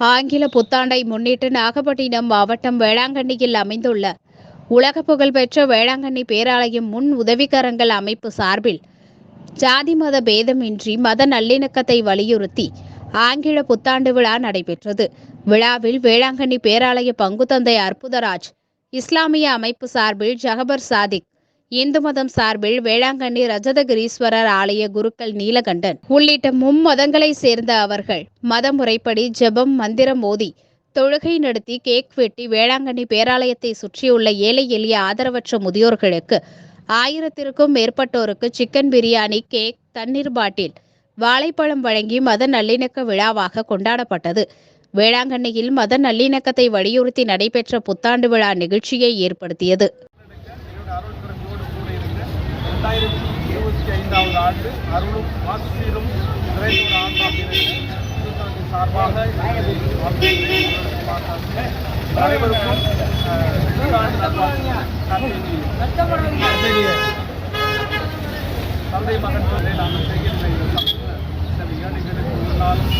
ஆங்கில புத்தாண்டை முன்னிட்டு நாகப்பட்டினம் மாவட்டம் வேளாங்கண்ணியில் அமைந்துள்ள உலக புகழ்பெற்ற வேளாங்கண்ணி பேராலயம் முன் உதவிக்கரங்கள் அமைப்பு சார்பில் ஜாதி மத பேதமின்றி மத நல்லிணக்கத்தை வலியுறுத்தி ஆங்கில புத்தாண்டு விழா நடைபெற்றது. விழாவில் வேளாங்கண்ணி பேராலய பங்குத்தந்தை அற்புதராஜ் இஸ்லாமிய அமைப்பு சார்பில் ஜகபர் சாதிக் இந்து மதம் சார்பில் வேளாங்கண்ணி ரஜதகிரீஸ்வரர் ஆலய குருக்கள் நீலகண்டன். உள்ளிட்ட மும்மதங்களை சேர்ந்த அவர்கள் மத முறைப்படி ஜெபம் மந்திரம் ஓதி தொழுகை நடத்தி கேக் வெட்டி வேளாங்கண்ணி பேராலயத்தை சுற்றியுள்ள ஏழை எளிய ஆதரவற்ற முதியோர்களுக்கு ஆயிரத்திற்கும் மேற்பட்டோருக்கு சிக்கன் பிரியாணி கேக் தண்ணீர் பாட்டில் வாழைப்பழம் வழங்கி மத நல்லிணக்க விழாவாக கொண்டாடப்பட்டது. வேளாங்கண்ணியில் மத நல்லிணக்கத்தை வலியுறுத்தி நடைபெற்ற புத்தாண்டு விழா நிகழ்ச்சியை ஏற்படுத்தியது. இருபத்தி ஐந்தாவது ஆண்டு அருளும் ஆசிரியரும் நிறைந்த ஒரு சார்பாக அனைவருக்கும் தந்தை மகன் தொழிலை நாங்கள் செய்கின்ற இந்த சமூக சில ஏழைகளுக்கு ஒரு நாளும்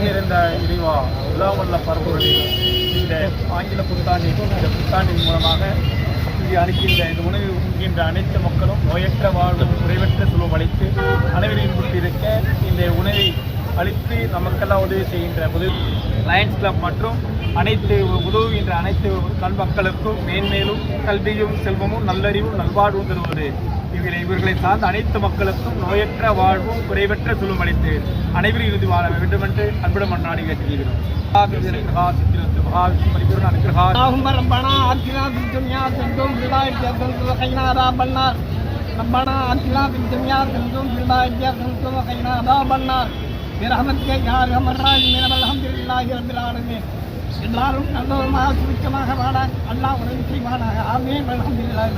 உதவி நிறைந்த இறைவா உலாவல்ல பரப்புரை இந்த ஆங்கில புத்தாண்டின் இந்த புத்தாண்டின் மூலமாக இங்கே அளிக்கின்ற இந்த உணவை உண்கின்ற அனைத்து மக்களும் நோயற்ற வாழ்வு குறைவற்ற செல்வம் அளித்து அனைவரையும் கொண்டிருக்க இந்த உணவை அளித்து நமக்கெல்லாம் உதவி செய்கின்ற உதவி லயன்ஸ் கிளப் மற்றும் அனைத்து உதவுகின்ற அனைத்து நல்மக்களுக்கும் மேன்மேலும் கல்வியும் செல்வமும் நல்லறிவும் நல்வாழ்வும் தருவது. இவர்களை இவர்களை சார்ந்த அனைத்து மக்களுக்கும் நோயற்ற வாழ்வும் குறைவற்ற செல்வம் அளித்து அனைவரும் இறுதி வாழ வேண்டும் என்று அன்புடன் மன்னாடி கேட்டுக்கிறோம் பரிபூர்ண அனுகிரகா اللهم ربنا آتنا في الدنيا حسنة وفي الآخرة حسنة وقنا عذاب النار ربنا آتنا في الدنيا حسنة وفي الآخرة حسنة وقنا عذاب النار برحمتك يا أرحم الراحمين والحمد لله رب العالمين எல்லாரும் நல்லவமாக சுருக்கமாக வாழ அல்லாஹ் உதவி செய்வானாக ஆமீன் அல்ஹம்துலில்லாஹி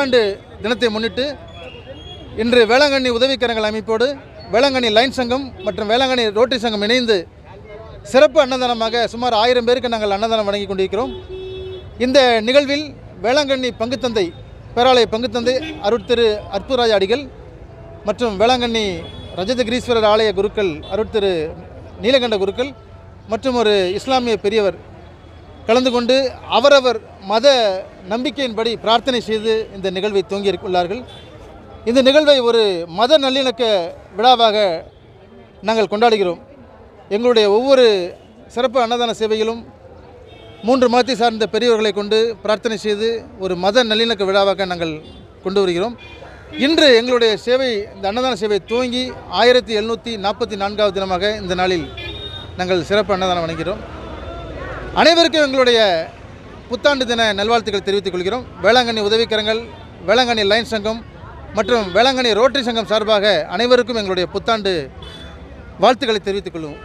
புத்தாண்டு தினத்தை முன்னிட்டு இன்று வேளாங்கண்ணி உதவிக்கரங்கள் அமைப்போடு வேளாங்கண்ணி லைன் சங்கம் மற்றும் வேளாங்கண்ணி ரோட்டரி சங்கம் இணைந்து சிறப்பு அன்னதானமாக சுமார் ஆயிரம் பேருக்கு நாங்கள் அன்னதானம் வழங்கி கொண்டிருக்கிறோம். இந்த நிகழ்வில் வேளாங்கண்ணி பங்குத்தந்தை பேராலய பங்குத்தந்தை அருட்திரு அற்புதராஜ அடிகள் மற்றும் வேளாங்கண்ணி ரஜதகிரீஸ்வரர் ஆலய குருக்கள் அருட்திரு நீலகண்ட குருக்கள் மற்றும் ஒரு இஸ்லாமிய பெரியவர் கலந்து கொண்டு அவரவர் மத நம்பிக்கையின்படி பிரார்த்தனை செய்து இந்த நிகழ்வை துவங்கியிருக்குள்ளார்கள் உள்ளார்கள் இந்த நிகழ்வை ஒரு மத நல்லிணக்க விழாவாக நாங்கள் கொண்டாடுகிறோம். எங்களுடைய ஒவ்வொரு சிறப்பு அன்னதான சேவையிலும் மூன்று மதத்தை சார்ந்த பெரியவர்களை கொண்டு பிரார்த்தனை செய்து ஒரு மத நல்லிணக்க விழாவாக நாங்கள் கொண்டு வருகிறோம். இன்று எங்களுடைய சேவை இந்த அன்னதான சேவை துவங்கி ஆயிரத்தி எழுநூற்றி நாற்பத்தி நான்காவது தினமாக இந்த நாளில் நாங்கள் சிறப்பு அன்னதானம் வணங்குகிறோம். அனைவருக்கும் எங்களுடைய புத்தாண்டு தின நல்வாழ்த்துக்களை தெரிவித்துக் கொள்கிறோம். வேளாங்கண்ணி உதவிக்கரங்கள் வேளாங்கண்ணி லைன் சங்கம் மற்றும் வேளாங்கண்ணி ரோட்டரி சங்கம் சார்பாக அனைவருக்கும் எங்களுடைய புத்தாண்டு வாழ்த்துக்களை தெரிவித்துக் கொள்வோம்.